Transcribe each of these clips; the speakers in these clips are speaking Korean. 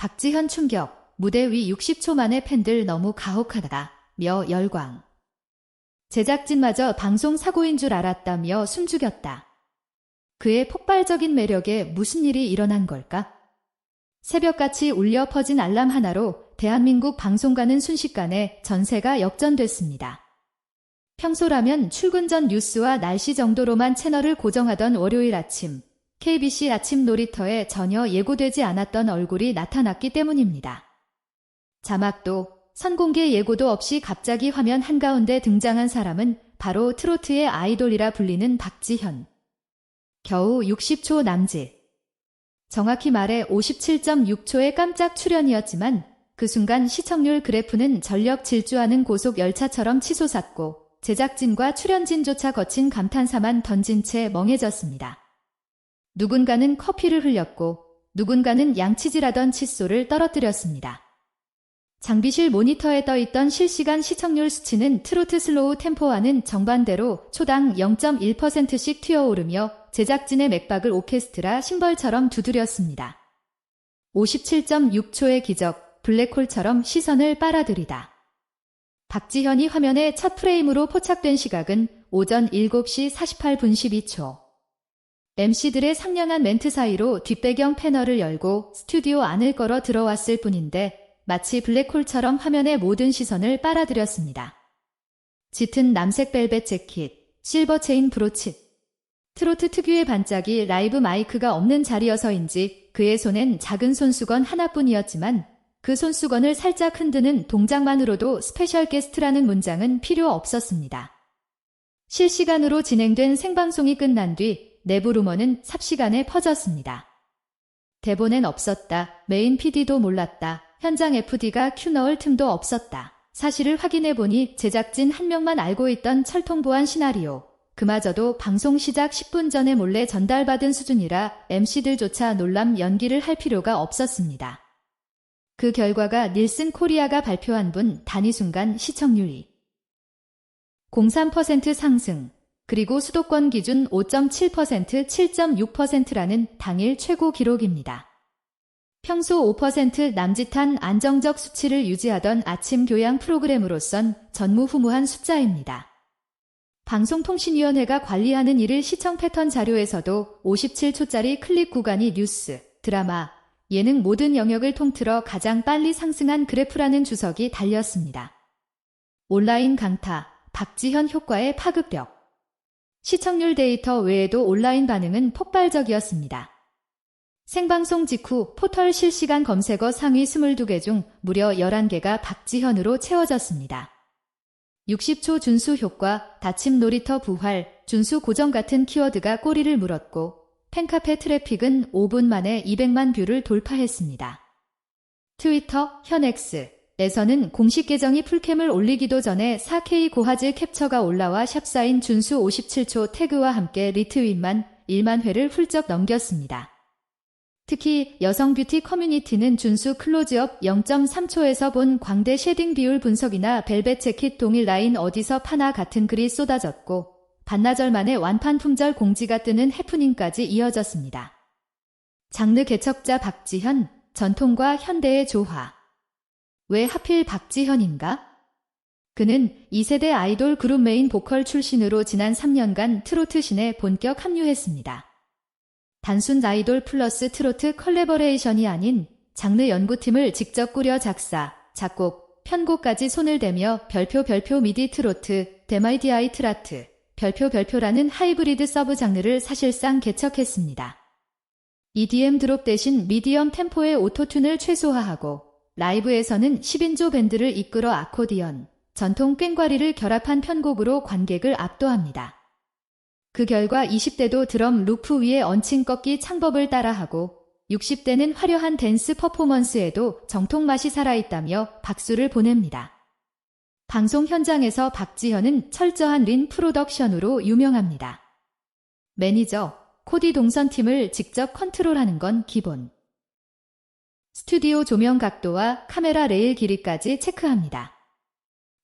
박지현 충격, 무대 위 60초 만에 팬들 너무 가혹하다, 며 열광. 제작진마저 방송 사고인 줄 알았다며 숨죽였다. 그의 폭발적인 매력에 무슨 일이 일어난 걸까? 새벽같이 울려 퍼진 알람 하나로 대한민국 방송가는 순식간에 전세가 역전됐습니다. 평소라면 출근 전 뉴스와 날씨 정도로만 채널을 고정하던 월요일 아침, KBC 아침 놀이터에 전혀 예고되지 않았던 얼굴이 나타났기 때문입니다. 자막도 선공개 예고도 없이 갑자기 화면 한가운데 등장한 사람은 바로 트로트의 아이돌이라 불리는 박지현. 겨우 60초 남짓. 정확히 말해 57.6초의 깜짝 출연이었지만 그 순간 시청률 그래프는 전력 질주하는 고속 열차처럼 치솟았고 제작진과 출연진조차 거친 감탄사만 던진 채 멍해졌습니다. 누군가는 커피를 흘렸고 누군가는 양치질하던 칫솔을 떨어뜨렸습니다. 장비실 모니터에 떠있던 실시간 시청률 수치는 트로트 슬로우 템포와는 정반대로 초당 0.1%씩 튀어오르며 제작진의 맥박을 오케스트라 심벌처럼 두드렸습니다. 57.6초의 기적, 블랙홀처럼 시선을 빨아들이다. 박지현이 화면에 첫 프레임으로 포착된 시각은 오전 7시 48분 12초. MC들의 상냥한 멘트 사이로 뒷배경 패널을 열고 스튜디오 안을 걸어 들어왔을 뿐인데 마치 블랙홀처럼 화면의 모든 시선을 빨아들였습니다. 짙은 남색 벨벳 재킷, 실버 체인 브로치. 트로트 특유의 반짝이 라이브 마이크가 없는 자리여서인지 그의 손엔 작은 손수건 하나뿐이었지만 그 손수건을 살짝 흔드는 동작만으로도 스페셜 게스트라는 문장은 필요 없었습니다. 실시간으로 진행된 생방송이 끝난 뒤 내부 루머는 삽시간에 퍼졌습니다. 대본엔 없었다. 메인 PD도 몰랐다. 현장 FD가 큐 넣을 틈도 없었다. 사실을 확인해보니 제작진 한 명만 알고 있던 철통보안 시나리오. 그마저도 방송 시작 10분 전에 몰래 전달받은 수준이라 MC들조차 놀람 연기를 할 필요가 없었습니다. 그 결과가 닐슨 코리아가 발표한 분 단위 순간 시청률이 03% 상승, 그리고 수도권 기준 5.7% 7.6%라는 당일 최고 기록입니다. 평소 5% 남짓한 안정적 수치를 유지하던 아침 교양 프로그램으로선 전무후무한 숫자입니다. 방송통신위원회가 관리하는 이를 시청 패턴 자료에서도 57초짜리 클립 구간이 뉴스, 드라마, 예능 모든 영역을 통틀어 가장 빨리 상승한 그래프라는 주석이 달렸습니다. 온라인 강타, 박지현 효과의 파급력. 시청률 데이터 외에도 온라인 반응은 폭발적이었습니다. 생방송 직후 포털 실시간 검색어 상위 22개 중 무려 11개가 박지현으로 채워졌습니다. 60초 준수 효과, 다침 놀이터 부활, 준수 고정 같은 키워드가 꼬리를 물었고 팬카페 트래픽은 5분 만에 200만 뷰를 돌파했습니다. 트위터, 현엑스 에서는 공식 계정이 풀캠을 올리기도 전에 4K 고화질 캡처가 올라와 샵사인 준수 57초 태그와 함께 리트윗만 1만 회를 훌쩍 넘겼습니다. 특히 여성 뷰티 커뮤니티는 준수 클로즈업 0.3초에서 본 광대 쉐딩 비율 분석이나 벨벳 재킷 동일 라인 어디서 파나 같은 글이 쏟아졌고 반나절 만에 완판 품절 공지가 뜨는 해프닝까지 이어졌습니다. 장르 개척자 박지현, 전통과 현대의 조화. 왜 하필 박지현인가? 그는 2세대 아이돌 그룹 메인 보컬 출신으로 지난 3년간 트로트 신에 본격 합류했습니다. 단순 아이돌 플러스 트로트 컬래버레이션이 아닌 장르 연구팀을 직접 꾸려 작사, 작곡, 편곡까지 손을 대며 별표 별표 미디 트로트, 데마이디아이 트라트, 별표 별표라는 하이브리드 서브 장르를 사실상 개척했습니다. EDM 드롭 대신 미디엄 템포의 오토튠을 최소화하고 라이브에서는 10인조 밴드를 이끌어 아코디언, 전통 꽹과리를 결합한 편곡으로 관객을 압도합니다. 그 결과 20대도 드럼 루프 위에 얹힌 꺾기 창법을 따라하고 60대는 화려한 댄스 퍼포먼스에도 정통 맛이 살아있다며 박수를 보냅니다. 방송 현장에서 박지현은 철저한 린 프로덕션으로 유명합니다. 매니저, 코디 동선팀을 직접 컨트롤하는 건 기본. 스튜디오 조명 각도와 카메라 레일 길이까지 체크합니다.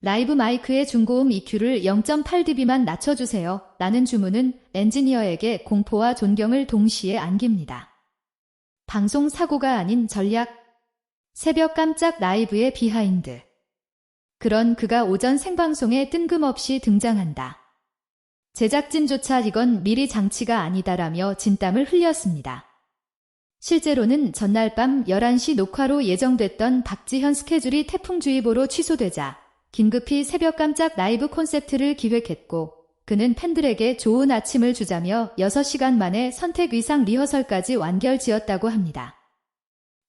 라이브 마이크의 중고음 EQ를 0.8dB만 낮춰주세요. 라는 주문은 엔지니어에게 공포와 존경을 동시에 안깁니다. 방송 사고가 아닌 전략 새벽 깜짝 라이브의 비하인드. 그런 그가 오전 생방송에 뜬금없이 등장한다. 제작진조차 이건 미리 장치가 아니다라며 진땀을 흘렸습니다. 실제로는 전날 밤 11시 녹화로 예정됐던 박지현 스케줄이 태풍주의보로 취소되자 긴급히 새벽 깜짝 라이브 콘셉트를 기획했고 그는 팬들에게 좋은 아침을 주자며 6시간 만에 선택 의상 리허설까지 완결 지었다고 합니다.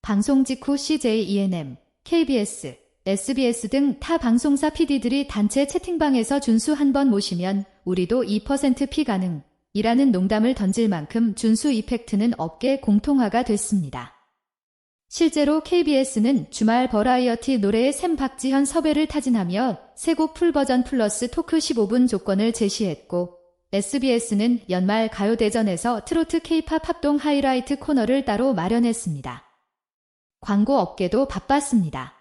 방송 직후 CJ ENM, KBS, SBS 등 타 방송사 PD들이 단체 채팅방에서 준수 한 번 모시면 우리도 2%피 가능 이라는 농담을 던질 만큼 준수 이펙트는 업계 공통화가 됐습니다. 실제로 KBS는 주말 버라이어티 노래의 샘 박지현 섭외를 타진하며 세 곡 풀버전 플러스 토크 15분 조건을 제시했고 SBS는 연말 가요대전에서 트로트 케이팝 합동 하이라이트 코너를 따로 마련했습니다. 광고 업계도 바빴습니다.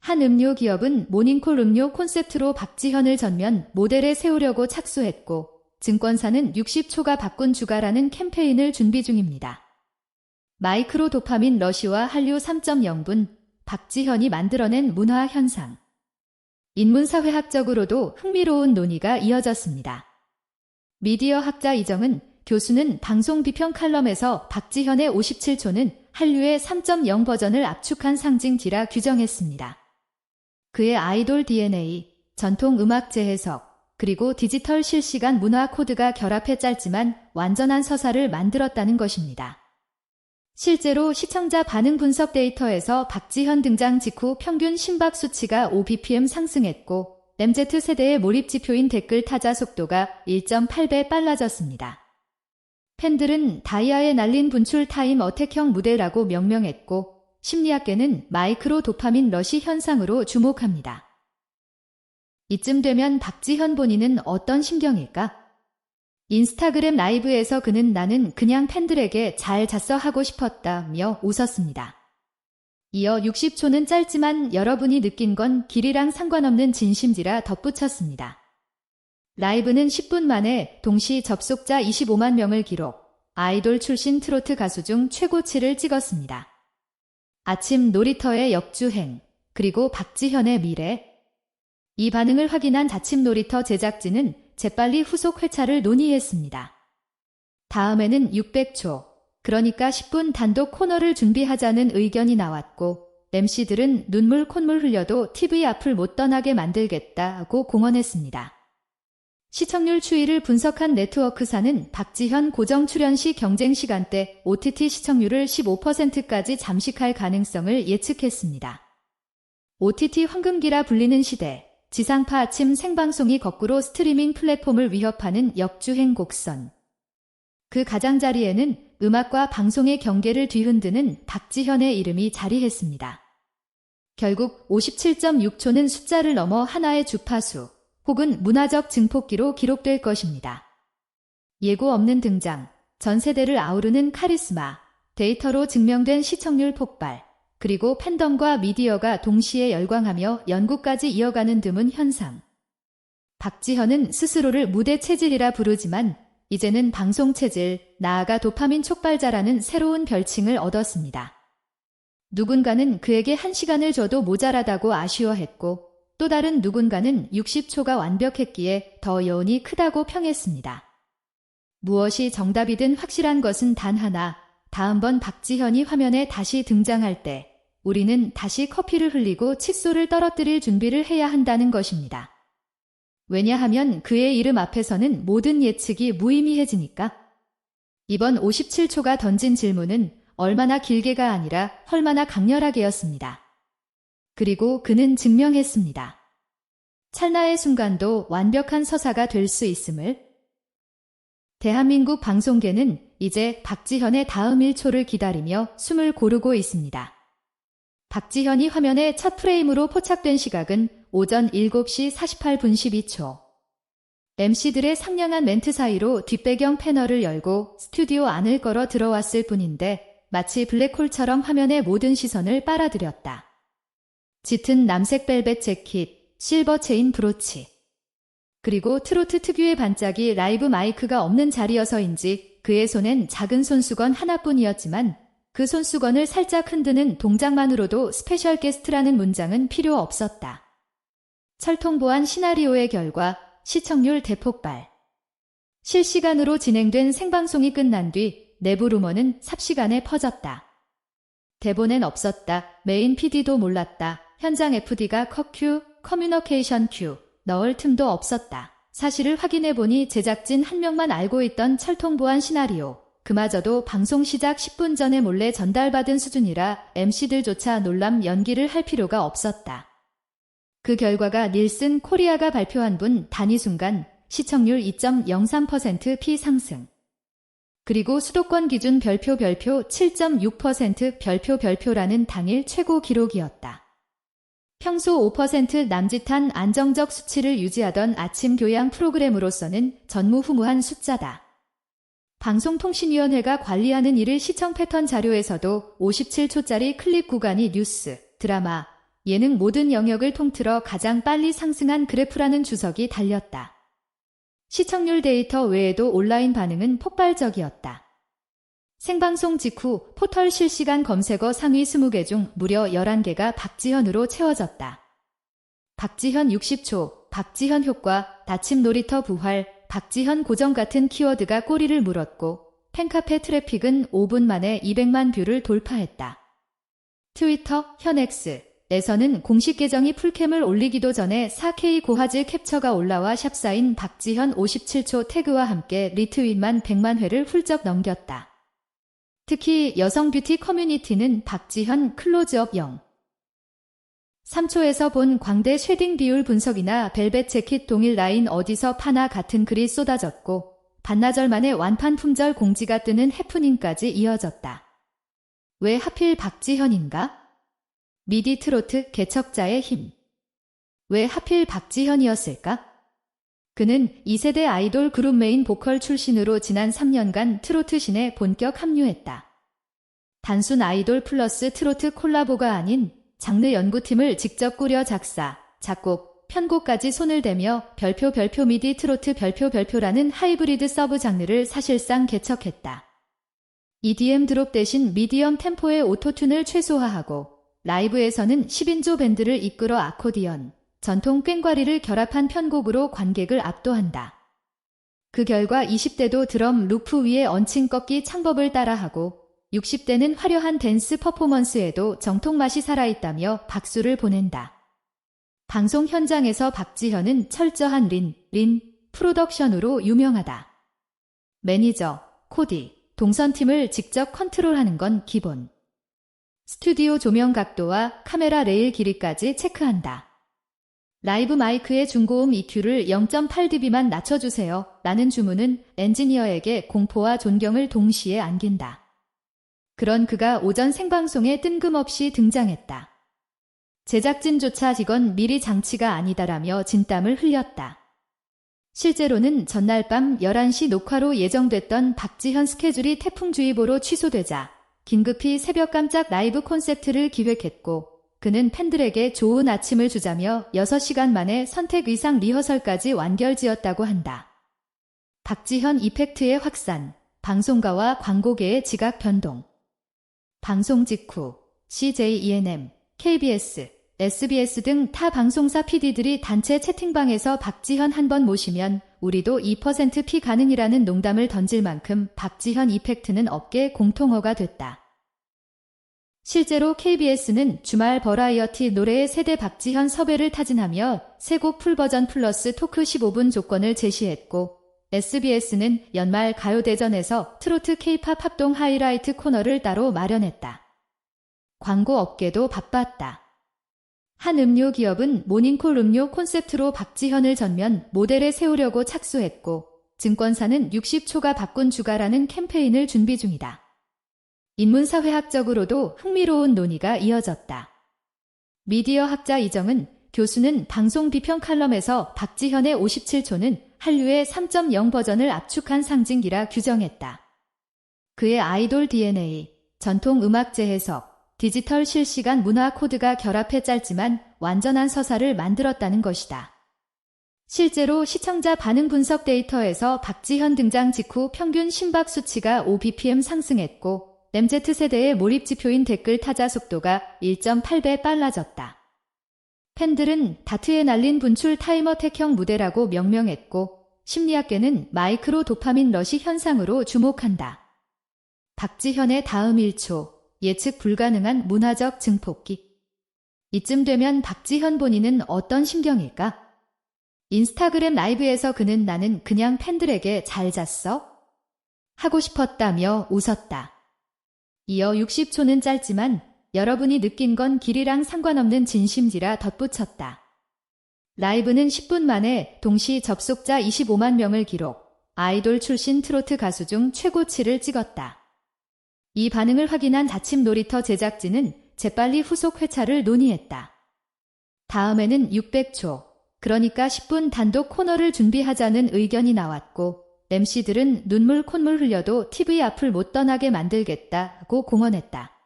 한 음료 기업은 모닝콜 음료 콘셉트로 박지현을 전면 모델에 세우려고 착수했고 증권사는 60초가 바꾼 주가라는 캠페인을 준비 중입니다. 마이크로 도파민 러시와 한류 3.0분 박지현이 만들어낸 문화 현상. 인문사회학적으로도 흥미로운 논의가 이어졌습니다. 미디어 학자 이정은 교수는 방송 비평 칼럼에서 박지현의 57초는 한류의 3.0 버전을 압축한 상징지라 규정했습니다. 그의 아이돌 DNA, 전통 음악 재해석, 그리고 디지털 실시간 문화 코드가 결합해 짧지만 완전한 서사를 만들었다는 것입니다. 실제로 시청자 반응 분석 데이터에서 박지현 등장 직후 평균 심박 수치가 5bpm 상승했고 MZ 세대의 몰입 지표인 댓글 타자 속도가 1.8배 빨라졌습니다. 팬들은 다이아에 날린 분출 타임 어택형 무대라고 명명했고 심리학계는 마이크로 도파민 러시 현상으로 주목합니다. 이쯤 되면 박지현 본인은 어떤 심경일까? 인스타그램 라이브에서 그는 나는 그냥 팬들에게 잘 잤어 하고 싶었다며 웃었습니다. 이어 60초는 짧지만 여러분이 느낀 건 길이랑 상관없는 진심지라 덧붙였습니다. 라이브는 10분 만에 동시 접속자 25만 명을 기록, 아이돌 출신 트로트 가수 중 최고치를 찍었습니다. 아침 놀이터의 역주행, 그리고 박지현의 미래. 이 반응을 확인한 자침 놀이터 제작진은 재빨리 후속 회차를 논의했습니다. 다음에는 600초, 그러니까 10분 단독 코너를 준비하자는 의견이 나왔고 MC들은 눈물 콧물 흘려도 TV 앞을 못 떠나게 만들겠다고 공언했습니다. 시청률 추이를 분석한 네트워크사는 박지현 고정 출연 시 경쟁 시간대 OTT 시청률을 15%까지 잠식할 가능성을 예측했습니다. OTT 황금기라 불리는 시대, 지상파 아침 생방송이 거꾸로 스트리밍 플랫폼을 위협하는 역주행 곡선. 그 가장자리에는 음악과 방송의 경계를 뒤흔드는 박지현의 이름이 자리했습니다. 결국 57.6초는 숫자를 넘어 하나의 주파수 혹은 문화적 증폭기로 기록될 것입니다. 예고 없는 등장, 전 세대를 아우르는 카리스마, 데이터로 증명된 시청률 폭발, 그리고 팬덤과 미디어가 동시에 열광하며 연구까지 이어가는 드문 현상. 박지현은 스스로를 무대 체질이라 부르지만 이제는 방송 체질, 나아가 도파민 촉발자라는 새로운 별칭을 얻었습니다. 누군가는 그에게 한 시간을 줘도 모자라다고 아쉬워했고 또 다른 누군가는 60초가 완벽했기에 더 여운이 크다고 평했습니다. 무엇이 정답이든 확실한 것은 단 하나, 다음번 박지현이 화면에 다시 등장할 때 우리는 다시 커피를 흘리고 칫솔을 떨어뜨릴 준비를 해야 한다는 것입니다. 왜냐하면 그의 이름 앞에서는 모든 예측이 무의미해지니까. 이번 57초가 던진 질문은 얼마나 길게가 아니라 얼마나 강렬하게였습니다. 그리고 그는 증명했습니다. 찰나의 순간도 완벽한 서사가 될 수 있음을 대한민국 방송계는 이제 박지현의 다음 1초를 기다리며 숨을 고르고 있습니다. 박지현이 화면에 첫 프레임으로 포착된 시각은 오전 7시 48분 12초. MC들의 상냥한 멘트 사이로 뒷배경 패널을 열고 스튜디오 안을 걸어 들어왔을 뿐인데 마치 블랙홀처럼 화면의 모든 시선을 빨아들였다. 짙은 남색 벨벳 재킷, 실버 체인 브로치. 그리고 트로트 특유의 반짝이 라이브 마이크가 없는 자리여서인지 그의 손엔 작은 손수건 하나뿐이었지만 그 손수건을 살짝 흔드는 동작만으로도 스페셜 게스트라는 문장은 필요 없었다. 철통보안 시나리오의 결과 시청률 대폭발. 실시간으로 진행된 생방송이 끝난 뒤 내부 루머는 삽시간에 퍼졌다. 대본엔 없었다. 메인 PD도 몰랐다. 현장 FD가 컷큐, 커뮤니케이션 큐, 넣을 틈도 없었다. 사실을 확인해보니 제작진 한 명만 알고 있던 철통보안 시나리오. 그마저도 방송 시작 10분 전에 몰래 전달받은 수준이라 MC들조차 놀람 연기를 할 필요가 없었다. 그 결과가 닐슨 코리아가 발표한 분 단위 순간 시청률 2.03%피 상승. 그리고 수도권 기준 별표 별표 7.6% 별표 별표라는 당일 최고 기록이었다. 평소 5% 남짓한 안정적 수치를 유지하던 아침 교양 프로그램으로서는 전무후무한 숫자다. 방송통신위원회가 관리하는 이를 시청 패턴 자료에서도 57초짜리 클립 구간이 뉴스, 드라마, 예능 모든 영역을 통틀어 가장 빨리 상승한 그래프라는 주석이 달렸다. 시청률 데이터 외에도 온라인 반응은 폭발적이었다. 생방송 직후 포털 실시간 검색어 상위 20개 중 무려 11개가 박지현으로 채워졌다. 박지현 60초, 박지현 효과, 다침 놀이터 부활, 박지현 고정 같은 키워드가 꼬리를 물었고 팬카페 트래픽은 5분 만에 200만 뷰를 돌파했다. 트위터, 현엑스, 에서는 공식 계정이 풀캠을 올리기도 전에 4K 고화질 캡처가 올라와 샵사인 박지현 57초 태그와 함께 리트윗만 100만 회를 훌쩍 넘겼다. 특히 여성 뷰티 커뮤니티는 박지현 클로즈업 0. 3초에서 본 광대 쉐딩 비율 분석이나 벨벳 재킷 동일 라인 어디서 파나 같은 글이 쏟아졌고 반나절 만에 완판 품절 공지가 뜨는 해프닝까지 이어졌다. 왜 하필 박지현인가? 미디 트로트 개척자의 힘. 왜 하필 박지현이었을까? 그는 2세대 아이돌 그룹 메인 보컬 출신으로 지난 3년간 트로트 신에 본격 합류했다. 단순 아이돌 플러스 트로트 콜라보가 아닌 장르 연구팀을 직접 꾸려 작사, 작곡, 편곡까지 손을 대며 별표 별표 미디 트로트 별표 별표라는 하이브리드 서브 장르를 사실상 개척했다. EDM 드롭 대신 미디엄 템포의 오토튠을 최소화하고 라이브에서는 10인조 밴드를 이끌어 아코디언, 전통 꽹과리를 결합한 편곡으로 관객을 압도한다. 그 결과 20대도 드럼 루프 위에 얹힌 꺾기 창법을 따라하고 60대는 화려한 댄스 퍼포먼스에도 정통 맛이 살아있다며 박수를 보낸다. 방송 현장에서 박지현은 철저한 린, 린, 프로덕션으로 유명하다. 매니저, 코디, 동선팀을 직접 컨트롤하는 건 기본. 스튜디오 조명 각도와 카메라 레일 길이까지 체크한다. 라이브 마이크의 중고음 EQ를 0.8dB만 낮춰주세요. 라는 주문은 엔지니어에게 공포와 존경을 동시에 안긴다. 그런 그가 오전 생방송에 뜬금없이 등장했다. 제작진조차 이건 미리 장치가 아니다라며 진땀을 흘렸다. 실제로는 전날 밤 11시 녹화로 예정됐던 박지현 스케줄이 태풍주의보로 취소되자 긴급히 새벽 깜짝 라이브 콘셉트를 기획했고 그는 팬들에게 좋은 아침을 주자며 6시간 만에 선택 의상 리허설까지 완결지었다고 한다. 박지현 이펙트의 확산, 방송가와 광고계의 지각 변동. 방송 직후 CJ ENM, KBS, SBS 등 타 방송사 PD들이 단체 채팅방에서 박지현 한 번 모시면 우리도 2%피 가능이라는 농담을 던질 만큼 박지현 이펙트는 업계 공통어가 됐다. 실제로 KBS는 주말 버라이어티 노래의 세대 박지현 섭외를 타진하며 세 곡 풀버전 플러스 토크 15분 조건을 제시했고 SBS는 연말 가요대전에서 트로트 케이팝 합동 하이라이트 코너를 따로 마련했다. 광고 업계도 바빴다. 한 음료 기업은 모닝콜 음료 콘셉트로 박지현을 전면 모델에 세우려고 착수했고 증권사는 60초가 바꾼 주가라는 캠페인을 준비 중이다. 인문사회학적으로도 흥미로운 논의가 이어졌다. 미디어 학자 이정은 교수는 방송 비평 칼럼에서 박지현의 57초는 한류의 3.0 버전을 압축한 상징기라 규정했다. 그의 아이돌 DNA, 전통 음악 재해석, 디지털 실시간 문화 코드가 결합해 짧지만 완전한 서사를 만들었다는 것이다. 실제로 시청자 반응 분석 데이터에서 박지현 등장 직후 평균 심박 수치가 5bpm 상승했고 MZ세대의 몰입 지표인 댓글 타자 속도가 1.8배 빨라졌다. 팬들은 다트에 날린 분출 타이머 택형 무대라고 명명했고 심리학계는 마이크로 도파민 러시 현상으로 주목한다. 박지현의 다음 1초 예측 불가능한 문화적 증폭기 이쯤 되면 박지현 본인은 어떤 심경일까? 인스타그램 라이브에서 그는 나는 그냥 팬들에게 잘 잤어? 하고 싶었다며 웃었다. 이어 60초는 짧지만 여러분이 느낀 건 길이랑 상관없는 진심지라 덧붙였다. 라이브는 10분 만에 동시 접속자 25만 명을 기록, 아이돌 출신 트로트 가수 중 최고치를 찍었다. 이 반응을 확인한 자침 놀이터 제작진은 재빨리 후속 회차를 논의했다. 다음에는 600초, 그러니까 10분 단독 코너를 준비하자는 의견이 나왔고, MC들은 눈물 콧물 흘려도 TV 앞을 못 떠나게 만들겠다고 공언했다.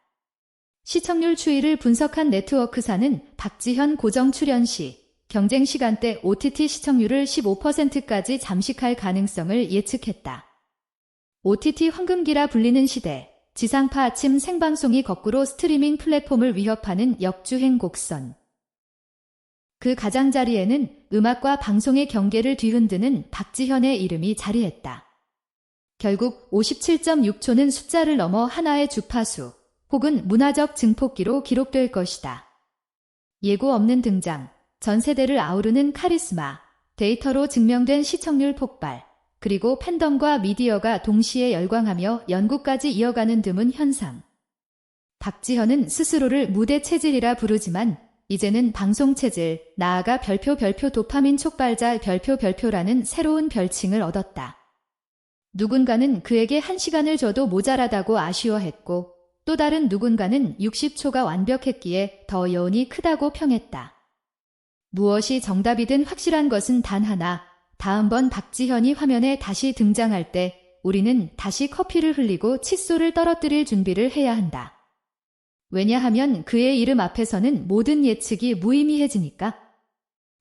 시청률 추이를 분석한 네트워크사는 박지현 고정 출연 시 경쟁 시간대 OTT 시청률을 15%까지 잠식할 가능성을 예측했다. OTT 황금기라 불리는 시대, 지상파 아침 생방송이 거꾸로 스트리밍 플랫폼을 위협하는 역주행 곡선. 그 가장자리에는 음악과 방송의 경계를 뒤흔드는 박지현의 이름이 자리했다. 결국 57.6초는 숫자를 넘어 하나의 주파수 혹은 문화적 증폭기로 기록될 것이다. 예고 없는 등장, 전 세대를 아우르는 카리스마, 데이터로 증명된 시청률 폭발, 그리고 팬덤과 미디어가 동시에 열광하며 연구까지 이어가는 드문 현상. 박지현은 스스로를 무대 체질이라 부르지만 이제는 방송 체질, 나아가 별표 별표 도파민 촉발자 별표 별표라는 새로운 별칭을 얻었다. 누군가는 그에게 한 시간을 줘도 모자라다고 아쉬워했고 또 다른 누군가는 60초가 완벽했기에 더 여운이 크다고 평했다. 무엇이 정답이든 확실한 것은 단 하나, 다음번 박지현이 화면에 다시 등장할 때 우리는 다시 커피를 흘리고 칫솔을 떨어뜨릴 준비를 해야 한다. 왜냐하면 그의 이름 앞에서는 모든 예측이 무의미해지니까.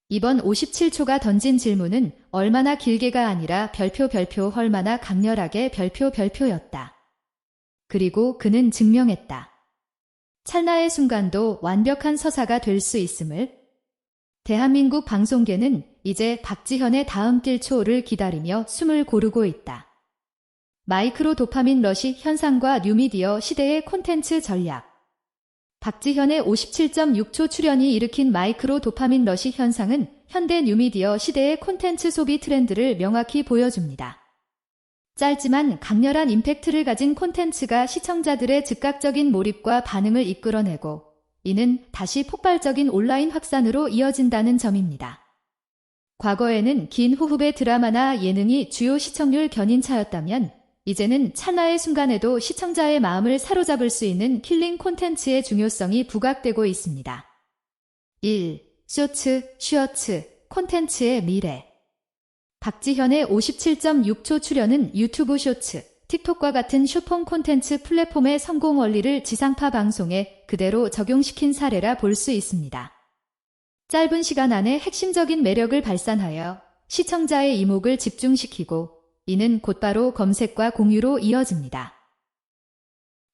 이번 57초가 던진 질문은 얼마나 길게가 아니라 별표 별표 얼마나 강렬하게 별표 별표였다. 그리고 그는 증명했다. 찰나의 순간도 완벽한 서사가 될 수 있음을 대한민국 방송계는 이제 박지현의 다음 낄초를 기다리며 숨을 고르고 있다. 마이크로 도파민 러시 현상과 뉴미디어 시대의 콘텐츠 전략 박지현의 57.6초 출연이 일으킨 마이크로 도파민 러시 현상은 현대 뉴미디어 시대의 콘텐츠 소비 트렌드를 명확히 보여줍니다. 짧지만 강렬한 임팩트를 가진 콘텐츠가 시청자들의 즉각적인 몰입과 반응을 이끌어내고 이는 다시 폭발적인 온라인 확산으로 이어진다는 점입니다. 과거에는 긴 호흡의 드라마나 예능이 주요 시청률 견인차였다면 이제는 찰나의 순간에도 시청자의 마음을 사로잡을 수 있는 킬링 콘텐츠의 중요성이 부각되고 있습니다. 1. 쇼츠, 슈어츠, 콘텐츠의 미래 박지현의 57.6초 출연은 유튜브 쇼츠, 틱톡과 같은 쇼폼 콘텐츠 플랫폼의 성공 원리를 지상파 방송에 그대로 적용시킨 사례라 볼 수 있습니다. 짧은 시간 안에 핵심적인 매력을 발산하여 시청자의 이목을 집중시키고 이는 곧바로 검색과 공유로 이어집니다.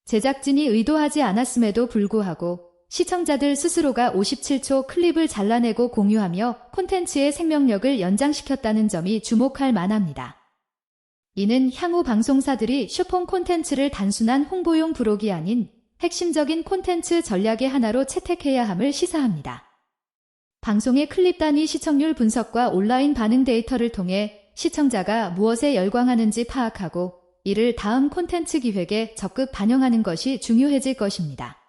제작진이 의도하지 않았음에도 불구하고 시청자들 스스로가 57초 클립을 잘라내고 공유하며 콘텐츠의 생명력을 연장시켰다는 점이 주목할 만합니다. 이는 향후 방송사들이 슈폰 콘텐츠를 단순한 홍보용 부록이 아닌 핵심적인 콘텐츠 전략의 하나로 채택해야 함을 시사합니다. 방송의 클립 단위 시청률 분석과 온라인 반응 데이터를 통해 시청자가 무엇에 열광하는지 파악하고 이를 다음 콘텐츠 기획에 적극 반영하는 것이 중요해질 것입니다.